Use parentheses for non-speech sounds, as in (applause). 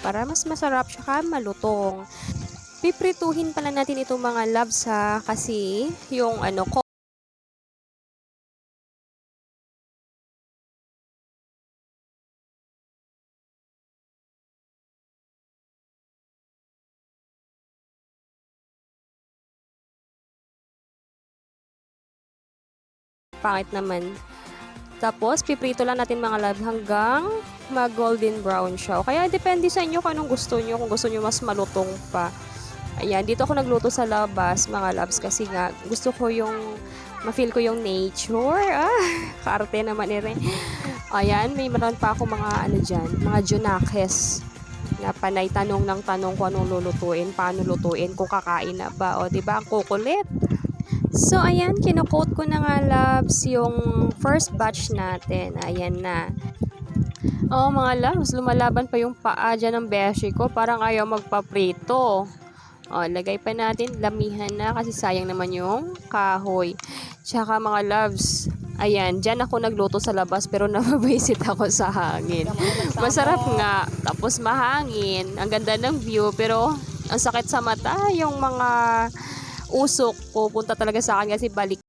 para mas masarap siya malutong. Piprituhin pala natin itong mga loves ha kasi yung ano ko pangit naman. Tapos, piprito lang natin mga love hanggang mag-golden brown siya. O kaya, depende sa inyo kung anong gusto nyo. Kung gusto nyo mas malutong pa. Ayan, dito ako nagluto sa labas, mga loves, kasi nga, gusto ko yung, ma-feel ko yung nature. Ah, (laughs) karte naman Ren. Ayan, may meron pa ako mga, ano dyan, mga junakes na panay tanong ng tanong kung anong lulutuin, paano lutuin, kung kakain na ba. O, di ba ang kukulit? So, ayan, kinukot ko na nga, loves, yung first batch natin. Ayan na. Oh, mga loves, lumalaban pa yung paa dyan ng beshi ko. Parang ayaw magpaprito. Oh, lagay pa natin, lamihan na kasi sayang naman yung kahoy. Tsaka mga loves, ayan, dyan ako nagluto sa labas pero (laughs) nababisit ako sa hangin. Masarap nga, tapos mahangin. Ang ganda ng view pero ang sakit sa mata yung mga usok pupunta talaga sa akin kasi balik